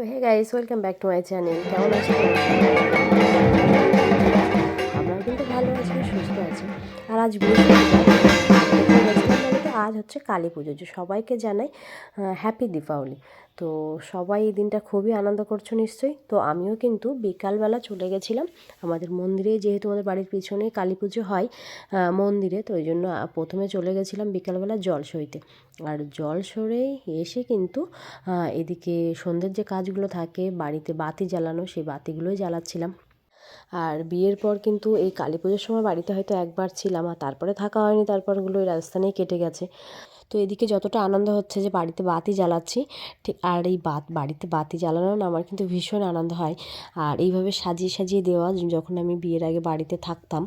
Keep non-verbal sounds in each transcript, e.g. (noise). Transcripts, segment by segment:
তো hey guys welcome back to my channel কেমন আছো? আমরাও কিন্তু ভালো আছি, সুস্থ আছি। আর আজ বৃহস্পতিবার। আজ হচ্ছে কালী পুজো, যে সবাইকে জানাই হ্যাপি দীপাবলি। তো সবাই এই দিনটা খুবই আনন্দ করছ নিশ্চয়ই। তো আমিও কিন্তু বিকালবেলা চলে গেছিলাম। আমাদের মন্দিরে যেহেতু আমাদের বাড়ির পিছনে কালী পুজো হয় মন্দিরে, তো ওই জন্য প্রথমে চলে গেছিলাম বিকালবেলা জল সইতে। আর জল সরে এসে কিন্তু এদিকে সন্ধ্যের যে কাজগুলো থাকে, বাড়িতে বাতি জ্বালানো, সেই বাতিগুলোই জ্বালাচ্ছিলাম। আর বিয়ের পর কিন্তু এই কালী পুজোর সময় বাড়িতে হয়তো একবার ছিলাম আর তারপরে থাকা হয়নি, তারপরগুলো ওই রাজস্থানেই কেটে গেছে। তো এদিকে যতটা আনন্দ হচ্ছে যে বাড়িতে বাতি জ্বালাচ্ছি, ঠিক, আর এই বাত, বাড়িতে বাতি জ্বালানো না আমার কিন্তু ভীষণ আনন্দ হয়। আর এইভাবে সাজিয়ে সাজিয়ে দেওয়া যখন আমি বিয়ের আগে বাড়িতে থাকতাম,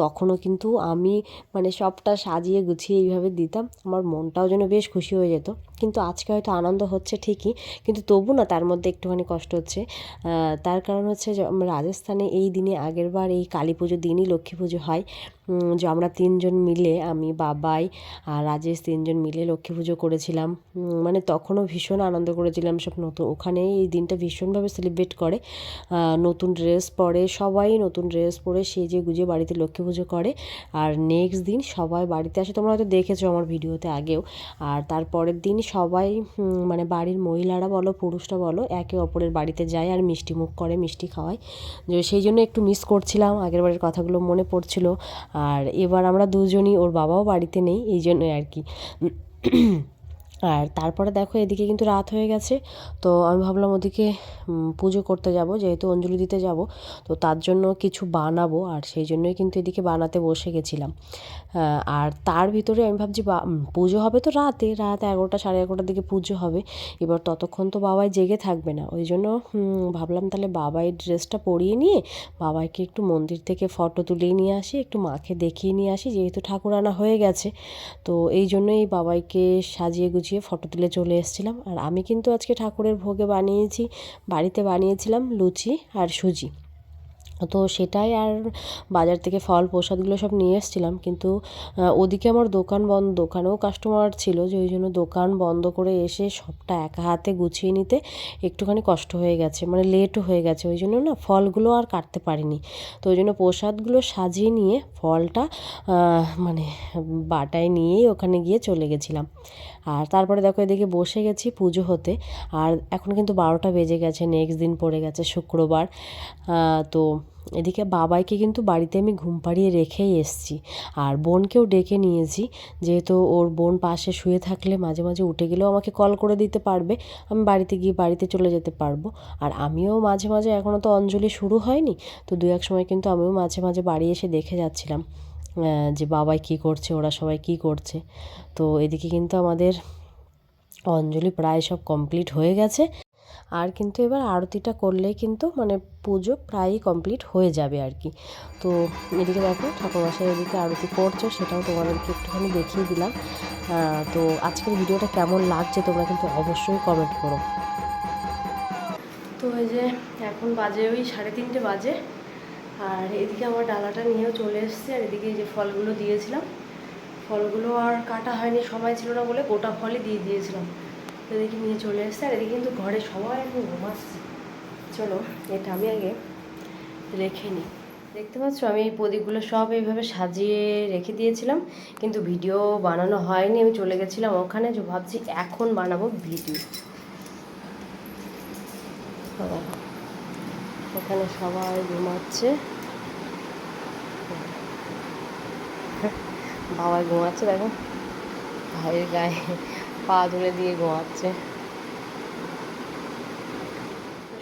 তখনও কিন্তু আমি মানে সবটা সাজিয়ে গুছিয়ে এইভাবে দিতাম, আমার মনটাও যেন বেশ খুশি হয়ে যেত। কিন্তু আজকে হয়তো আনন্দ হচ্ছে ঠিকই, কিন্তু তবু না তার মধ্যে একটুখানি কষ্ট হচ্ছে। তার কারণ হচ্ছে রাজস্থানে এই দিনে আগের বার এই কালী পুজোর দিনই লক্ষ্মী পুজো হয়। যে আমরা তিনজন মিলে, আমি, বাবাই আর রাজেশ তিনজন মিলে লক্ষ্মী পুজো করেছিলাম। মানে তখনও ভীষণ আনন্দ করেছিলাম সব নতুন ওখানে এই দিনটা ভীষণভাবে সেলিব্রেট করে। নতুন ড্রেস পরে, সবাই নতুন ড্রেস পরে সেজে গুজে বাড়িতে লক্ষ্মী পুজো করে। আর নেক্সট দিন সবাই বাড়িতে আসে, তোমরা হয়তো দেখেছ আমার ভিডিওতে আগেও। আর তারপরের দিন সবাই মানে বাড়ির মহিলারা বলো, পুরুষরা বলো, একে অপরের বাড়িতে যায় আর মিষ্টি মুখ করে, মিষ্টি খাওয়ায়। যে সেই জন্য একটু মিস করছিলাম, আগের বারের কথাগুলো মনে পড়ছিল। আর এবার আমরা দুজনই ওর বাবাও বাড়িতে নেই এই জন্যই আর কি। আর তারপরে দেখো এদিকে কিন্তু রাত হয়ে গেছে। তো আমি ভাবলাম ওদিকে পুজো করতে যাব, যেহেতু অঞ্জলি দিতে যাব। তো তার জন্য কিছু বানাবো আর সেই জন্যই কিন্তু এদিকে বানাতে বসে গেছিলাম। আর তার ভিতরে আমি ভাবছি পুজো হবে তো রাতে, রাত এগারোটা, সাড়ে এগারোটার দিকে পুজো হবে। এবার ততক্ষণ তো বাবাই জেগে থাকবে না। ওই জন্য ভাবলাম তাহলে বাবাই ড্রেসটা পরিয়ে নিয়ে বাবাইকে একটু মন্দির থেকে ফটো তুলিয়ে নিয়ে আসি, একটু মাকে দেখিয়ে নিয়ে আসি, যেহেতু ঠাকুর আনা হয়ে গেছে। তো এই জন্যই বাবাইকে সাজিয়ে গুছিয়ে ফটো তুলে চলে এসেছিলাম। আর আমি কিন্তু আজকে ঠাকুরের ভোগে বানিয়েছি, বাড়িতে বানিয়েছিলাম লুচি আর সুজি। তো সেটাই আর বাজার থেকে ফল প্রসাদগুলো সব নিয়ে এসেছিলাম। কিন্তু ওদিকে আমার দোকান বন্ধ, দোকানেও কাস্টমার ছিল, যে ওই জন্য দোকান বন্ধ করে এসে সবটা একা হাতে গুছিয়ে নিতে একটুখানি কষ্ট হয়ে গেছে মানে লেটও হয়ে গেছে। ওই জন্য না ফলগুলো আর কাটতে পারিনি। তো ওই জন্য প্রসাদগুলো সাজিয়ে নিয়ে ফলটা মানে বাটায় নিয়েই ওখানে গিয়ে চলে গেছিলাম। আর তারপরে দেখো এদিকে বসে গেছি পুজো হতে। আর এখন কিন্তু বারোটা বেজে গেছে নেক্সট দিন পড়ে গেছে শুক্রবার। তো এদিকে বাবাইকে কিন্তু বাড়িতে আমি ঘুম পাড়িয়ে রেখেই এসছি। আর বোনকেও ডেকে নিয়েছি, যেহেতু ওর বোন পাশে শুয়ে থাকলে মাঝে মাঝে উঠে গেলেও আমাকে কল করে দিতে পারবে। আমি বাড়িতে গিয়ে বাড়িতে চলে যেতে পারব। আর আমিও মাঝে মাঝে এখনও তো অঞ্জলি শুরু হয়নি, তো দু এক সময় কিন্তু আমিও মাঝে মাঝে বাড়ি এসে দেখে যাচ্ছিলাম। যে বাবাই কী করছে, ওরা সবাই কী করছে। তো এদিকে কিন্তু আমাদের অঞ্জলি প্রায় সব কমপ্লিট হয়ে গেছে। আর কিন্তু এবার আরতিটা করলে কিন্তু মানে পুজো প্রায়ই কমপ্লিট হয়ে যাবে আর কি। তো এদিকে দেখো, ঠাকুরমশাই এদিকে আরতি করছ, সেটাও তোমাদেরকে একটুখানি দেখিয়ে দিলাম। তো আজকের ভিডিওটা কেমন লাগছে তোমরা কিন্তু অবশ্যই কমেন্ট করো। তো এই যে এখন বাজে ওই সাড়ে তিনটে বাজে। আর এদিকে আমার ডালাটা নিয়েও চলে এসেছে, আর এদিকে যে ফলগুলো দিয়েছিলাম। ফলগুলো আর কাটা হয়নি, সময় ছিল না বলে গোটা ফলই দিয়ে দিয়েছিলাম। এদিকে নিয়ে চলে এসেছে, আর এদিকে কিন্তু ঘরে সবাই এখন ঘুমাচ্ছে। চলো, এটা আমি আগে রেখে নিই। দেখতে পাচ্ছ, আমি এই প্রদীপগুলো সব এইভাবে সাজিয়ে রেখে দিয়েছিলাম, কিন্তু ভিডিও বানানো হয়নি। আমি চলে গেছিলাম ওখানে, যে ভাবছি এখন বানাবো ভিডিও। ওখানে সবাই ঘুমাচ্ছে। বাবা ঘুমাচ্ছে, দেখো। ভাইয়ের গায়ে পা ধরে দিয়ে ঘুমাচ্ছে।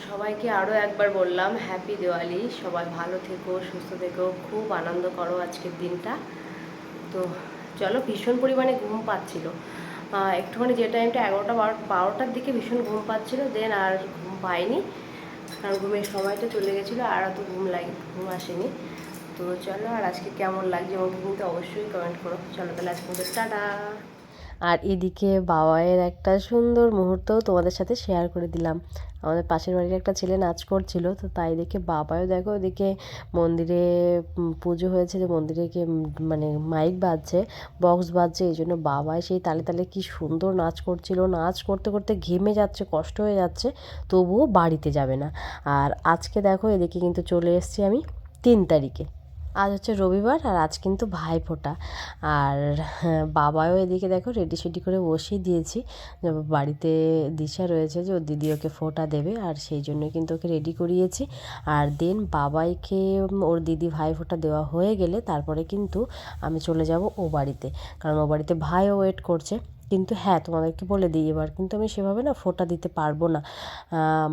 সবাইকে আরও একবার বললাম হ্যাপি দিওয়ালি সবাই ভালো থেকো, সুস্থ থেকো। খুব আনন্দ করো আজকের দিনটা। তো চলো, ভীষণ পরিমাণে ঘুম পাচ্ছিল। একটুখানি যে টাইমটা এগারোটা বারো বারোটার দিকে ভীষণ ঘুম পাচ্ছিল দেন আর ঘুম পাইনি। কারণ ঘুমের সময়টা চলে গেছিল, আর অত ঘুম লাগে ঘুম আসেনি। তো চলো, আর আজকে কেমন লাগছে আমাকে কিন্তু অবশ্যই কমেন্ট করো। চলো তাহলে আজকে টাটা। আর এদিকে বাবাইয়ের একটা সুন্দর মুহূর্তও তোমাদের সাথে শেয়ার করে দিলাম। আমাদের পাশের বাড়ির একটা ছেলে নাচ করছিল, তো তাই দেখে বাবাও দেখো ওদিকে মন্দিরে পুজো হয়েছে যে মন্দিরে গিয়ে মানে মাইক বাজছে বক্স বাজছে, এই জন্য বাবাই সেই তালে তালে কি সুন্দর নাচ করছিল। নাচ করতে করতে ঘেমে যাচ্ছে, কষ্ট হয়ে যাচ্ছে, তবুও বাড়িতে যাবে না। আর আজকে দেখো এদিকে কিন্তু চলে এসেছি আমি তিন তারিখে। আজ হচ্ছে রবিবার আর আজ কিন্তু ভাইফোঁটা। আর হ্যাঁ, বাবাও এদিকে দেখো রেডি সেডি করে বসিয়ে দিয়েছি। বাড়িতে দিশা রয়েছে যে ওর দিদি ওকে ফোঁটা দেবে আর সেই জন্য কিন্তু ওকে রেডি করিয়েছি। আর দেন বাবাইকে ওর দিদি ভাই ফোঁটা দেওয়া হয়ে গেলে তারপরে কিন্তু আমি চলে যাব ও বাড়িতে। কারণ ও বাড়িতে ভাইও ওয়েট করছে। কিন্তু হ্যাঁ তোমাদেরকে বলে দিই এবার। কিন্তু আমি সেভাবে না ফোঁটা দিতে পারব না।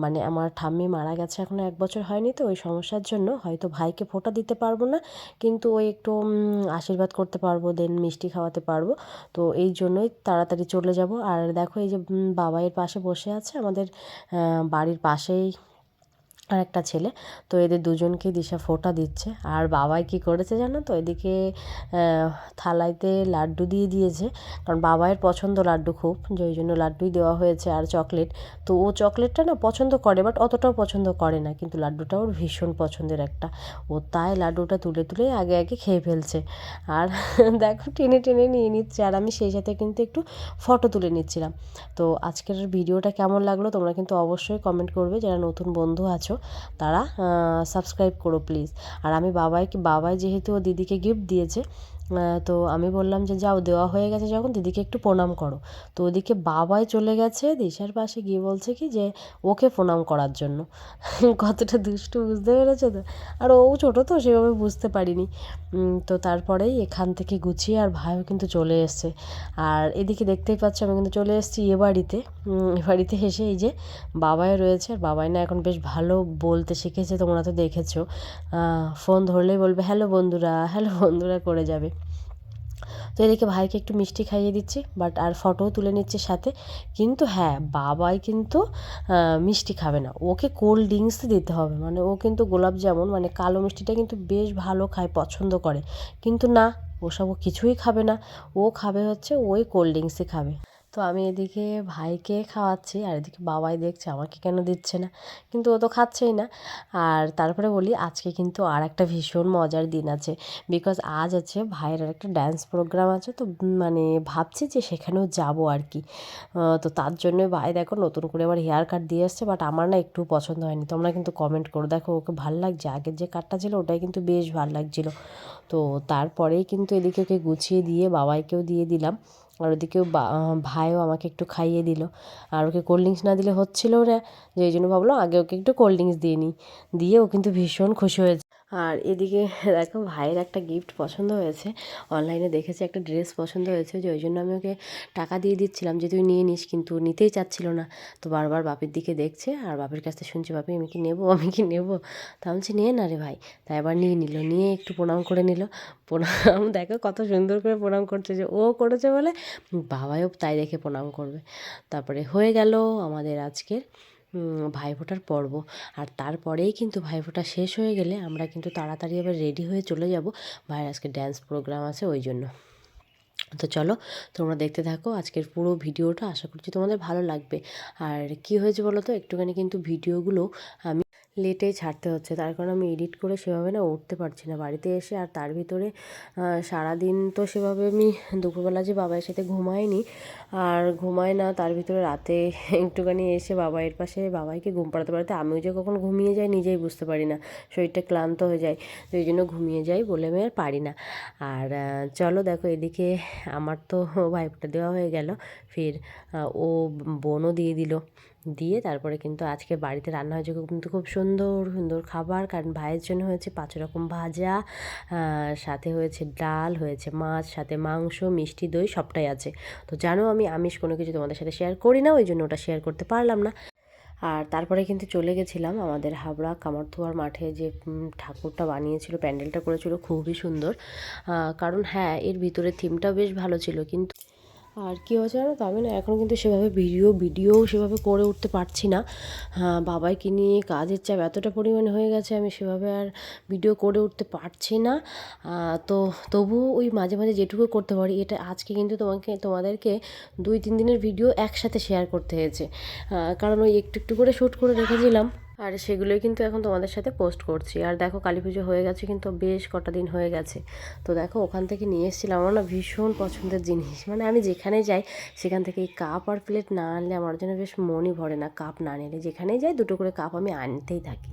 মানে আমার ঠাম্মি মারা গেছে এখনও এক বছর হয়নি তো, ওই সমস্যার জন্য হয়তো ভাইকে ফোঁটা দিতে পারব না, কিন্তু ওই একটু আশীর্বাদ করতে পারব, দেন মিষ্টি খাওয়াতে পারব। তো এই জন্যই তাড়াতাড়ি চলে যাব। আর দেখো এই যে বাবাইয়ের পাশে বসে আছে আমাদের বাড়ির পাশেই আর একটা ছেলে। তো এদের দুজনকে দিশা ফোঁটা দিচ্ছে। আর বাবাই কি করেছে জানো তো? এদিকে থালাইতে লাড্ডু দিয়ে দিয়েছে। কারণ বাবাইয়ের পছন্দ লাড্ডু খুব যে ওই জন্য লাড্ডুই দেওয়া হয়েছে আর চকলেট। তো ও চকলেটটা না পছন্দ করে, বাট অতটাও পছন্দ করে না। কিন্তু লাড্ডুটা ওর ভীষণ পছন্দের একটা। ও তাই লাড্ডুটা তুলে তুলে আগে আগে খেয়ে ফেলছে। আর (laughs) দেখো, টেনে টেনে নিয়ে নিচ্ছে। আর আমি সেই সাথে কিন্তু একটু ফটো তুলে নিচ্ছিলাম। তো আজকের ভিডিওটা কেমন লাগল তোমরা কিন্তু অবশ্যই কমেন্ট করবে। যারা নতুন বন্ধু আছো তারা সাবস্ক্রাইব করো প্লিজ আর আমি বাবাইকে বাবাই যেহেতু ও দিদিকে গিফট দিয়েছে তো আমি বললাম যে, যাও, দেওয়া হয়ে গেছে যখন, দিদিকে একটু প্রণাম করো। তো ওদিকে বাবাই চলে গেছে, দিশার পাশে গিয়ে বলছে কি যে, ওকে প্রণাম করার জন্য। কতটা দুষ্টু, বুঝতে পেরেছ তো? আর ও ছোটো তো, সেভাবে বুঝতে পারিনি। তো তারপরেই এখান থেকে গুছিয়ে আর ভাইও কিন্তু চলে এসছে। আর এদিকে দেখতেই পাচ্ছ, আমি কিন্তু চলে এসেছি এ বাড়িতে। এ বাড়িতে এসে এই যে, বাবাই রয়েছে। আর বাবাই না এখন বেশ ভালো বলতে শিখেছে, তোমরা তো দেখেছ। ফোন ধরলেই বলবে, হ্যালো বন্ধুরা হ্যালো বন্ধুরা করে যাবে। তো এদিকে ভাইকে একটু মিষ্টি খাইয়ে দিচ্ছি বাট আর ফটোও তুলে নিচ্ছে সাথে। কিন্তু হ্যাঁ বাবাই কিন্তু মিষ্টি খাবে না। ওকে কোল্ড ড্রিঙ্কস দিতে হবে। মানে ও কিন্তু গোলাপ জামুন মানে কালো মিষ্টিটা কিন্তু বেশ ভালো খায়, পছন্দ করে। কিন্তু না, ওসব ও কিছুই খাবে না। ও খাবে হচ্ছে, ওই কোল্ড ড্রিঙ্কসই খাবে। তো আমি এদিকে ভাইকে খাওয়াচ্ছি আর এদিকে বাবাই দেখছে আমাকে কেন দিচ্ছে না। কিন্তু ও তো খাচ্ছেই না। আর তারপরে বলি, আজকে কিন্তু আর একটা ভীষণ মজার দিন আছে। বিকজ আজ আছে ভাইয়ের একটা ড্যান্স প্রোগ্রাম আছে। তো মানে ভাবছি যে সেখানেও যাব আর কি। তো তার জন্য ভাই দেখো নতুন করে আবার হেয়ার কাট দিয়ে আসছে বাট আমার না একটু পছন্দ হয়নি। তোমরা কিন্তু কমেন্ট করো। দেখো ওকে ভালো লাগছে? আগের যে কাটটা ছিল, ওটাই কিন্তু বেশ ভালো লাগছিল। তো তারপরেই কিন্তু এদিকে ওকে গুছিয়ে দিয়ে বাবাইকেও দিয়ে দিলাম। আর ওদিকেও ভাইও আমাকে একটু খাইয়ে দিল। আর ওকে কোল্ড ড্রিঙ্কস না দিলে হচ্ছিল না যে এই জন্য ভাবলাম আগে ওকে একটু কোল্ড ড্রিঙ্কস দিয়ে নিই। দিয়ে ও কিন্তু ভীষণ খুশি হয়েছে। আর এদিকে (laughs) দেখো ভাইয়ের একটা গিফট পছন্দ হয়েছে। অনলাইনে দেখেছি একটা ড্রেস পছন্দ হয়েছে যে ওই জন্য আমি ওকে টাকা দিয়ে দিচ্ছিলাম যে তুই নিয়ে নিস, কিন্তু নিতেই চাচ্ছিল না। তো বারবার বাপের দিকে দেখছে আর বাপের কাছ থেকে শুনছি, বাপি, আমি কি নেব? আমি কি নেব? তা বলছি নিয়ে না রে ভাই। তাই এবার নিয়ে নিল, নিয়ে একটু প্রণাম করে নিল। প্রণাম, (laughs) দেখো কত সুন্দর করে প্রণাম করছে যে ও করেছে বলে বাবাইও তাই দেখে প্রণাম করবে। তারপরে হয়ে গেল আমাদের আজকের ভাইফোঁটার পর্ব। আর তারপরেই কিন্তু ভাইফোঁটা শেষ হয়ে গেলে আমরা কিন্তু তাড়াতাড়ি আবার রেডি হয়ে চলে যাব। ভাইয়ের আজকে ড্যান্স প্রোগ্রাম আছে ওই জন্য। তো চলো, তোমরা দেখতে থাকো আজকের পুরো ভিডিওটা আশা করছি তোমাদের ভালো লাগবে। আর কি হয়েছে বলো তো? একটুখানি কিন্তু ভিডিওগুলো আমি লেটেই ছাড়তে হচ্ছে। তার কারণ আমি এডিট করে সেভাবে না উঠতে পারছি না। বাড়িতে এসে আর তার ভিতরে সারাদিন তো সেভাবে আমি দুপুরবেলা যে বাবার সাথে ঘুমাইনি, আর ঘুমাই না, তার ভিতরে রাতে একটুখানি এসে বাবাইয়ের পাশে বাবাইকে ঘুম পাড়াতে পারতে আমিও যে কখন ঘুমিয়ে যাই নিজেই বুঝতে পারি না। শরীরটা ক্লান্ত হয়ে যায়, তো এই জন্য ঘুমিয়ে যাই বলে আমি আর পারি না। আর চলো দেখো এদিকে আমার তো ভাইফোঁটা দেওয়া হয়ে গেল। ফির ও বোনও দিয়ে দিল। দিয়ে তারপরে কিন্তু আজকে বাড়িতে রান্না হয়েছে কিন্তু খুব সুন্দর সুন্দর খাবার। কারণ ভাইয়ের জন্য হয়েছে পাঁচ রকম ভাজা সাথে হয়েছে ডাল, হয়েছে মাছ, সাথে মাংস, মিষ্টি, দই, সবটাই আছে। তো জানো আমি আমিষ কোনো কিছু তোমাদের সাথে শেয়ার করি না, ওই জন্য ওটা শেয়ার করতে পারলাম না। আর তারপরে কিন্তু চলে গেছিলাম আমাদের হাবড়া কামারথুয়ার মাঠে যে ঠাকুরটা বানিয়েছিল, প্যান্ডেলটা করেছিল, খুবই সুন্দর। কারণ হ্যাঁ এর ভিতরে থিমটাও বেশ ভালো ছিল, কিন্তু আর কী হয়েছে জানো তো? আমি না এখন কিন্তু সেভাবে ভিডিও ভিডিও সেভাবে করে উঠতে পারছি না। হ্যাঁ বাবাইকে নিয়ে কাজের চাপ এতটা পরিমাণে হয়ে গেছে, আমি সেভাবে আর ভিডিও করে উঠতে পারছি না। তো তবুও ওই মাঝে মাঝে যেটুকু করতে পারি, এটা আজকে কিন্তু তোমাকে, তোমাদেরকে দুই, তিন দিনের ভিডিও একসাথে শেয়ার করতে হয়েছে। কারণ ওই একটু একটু করে শ্যুট করে রেখেছিলাম। আর সেগুলোই কিন্তু এখন তোমাদের সাথে পোস্ট করছি। আর দেখো কালী পুজো হয়ে গেছে কিন্তু বেশ কটা দিন হয়ে গেছে। তো দেখো ওখান থেকে নিয়ে এসেছিলাম আমার না ভীষণ পছন্দের জিনিস। মানে আমি যেখানে যাই, সেখান থেকে এই কাপ আর প্লেট না আনলে আমার জন্য বেশ মনই ভরে না কাপ না নিলে। যেখানেই যাই, দুটো করে কাপ আমি আনতেই থাকি।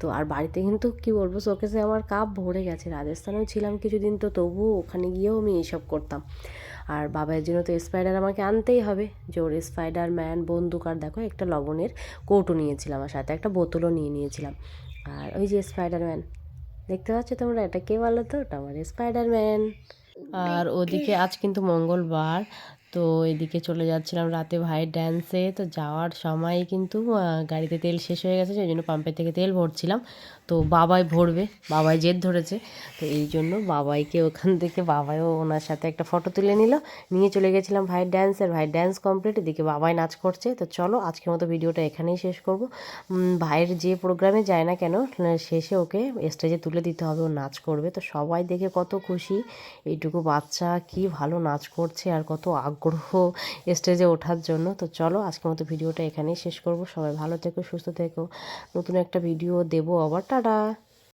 তো আর বাড়িতে কিন্তু কি বলব শোকেসে আমার কাপ ভরে গেছে। রাজস্থানেও ছিলাম কিছুদিন তো, তবুও ওখানে গিয়েও আমি এইসব করতাম। আর বাবার জন্য তো স্পাইডার আমাকে আনতেই হবে। যে ওর স্পাইডার ম্যান বন্দুক আর দেখো একটা লবণের কৌটো নিয়েছিলাম আর সাথে একটা বোতলও নিয়ে নিয়েছিলাম। আর ওই যে স্পাইডার ম্যান দেখতে পাচ্ছ তোমরা এটা কে বলো তো ওটা আমার স্পাইডার ম্যান আর ওদিকে আজ কিন্তু মঙ্গলবার, তো এদিকে চলে যাচ্ছিলাম রাতে ভাইয়ের ড্যান্সে তো যাওয়ার সময় কিন্তু গাড়িতে তেল শেষ হয়ে গেছে, সেই জন্য পাম্পের থেকে তেল ভরছিলাম। তো বাবাই ভরবে, বাবাই জেদ ধরেছে। তো এই জন্য বাবাইকে ওখান থেকে, বাবাইও ওনার সাথে একটা ফটো তুলে নিল, নিয়ে চলে গেছিলাম ভাইয়ের ড্যান্সের ভাইয়ের ড্যান্স কমপ্লিট এদিকে বাবাই নাচ করছে। তো চলো আজকের মতো ভিডিওটা এখানেই শেষ করব। ভাইয়ের যে প্রোগ্রামে যায় না কেন, শেষে ওকে স্টেজে তুলে দিতে হবে, ও নাচ করবে। তো সবাই দেখে কত খুশি, এইটুকু বাচ্চা কি ভালো নাচ করছে আর কত আগ্রহ স্টেজে ওঠার জন্য। তো চলো আজকের মতো ভিডিওটা এখানেই শেষ করব। সবাই ভালো থেকো, সুস্থ থেকো। নতুন একটা ভিডিও দেবো আবার। টাটা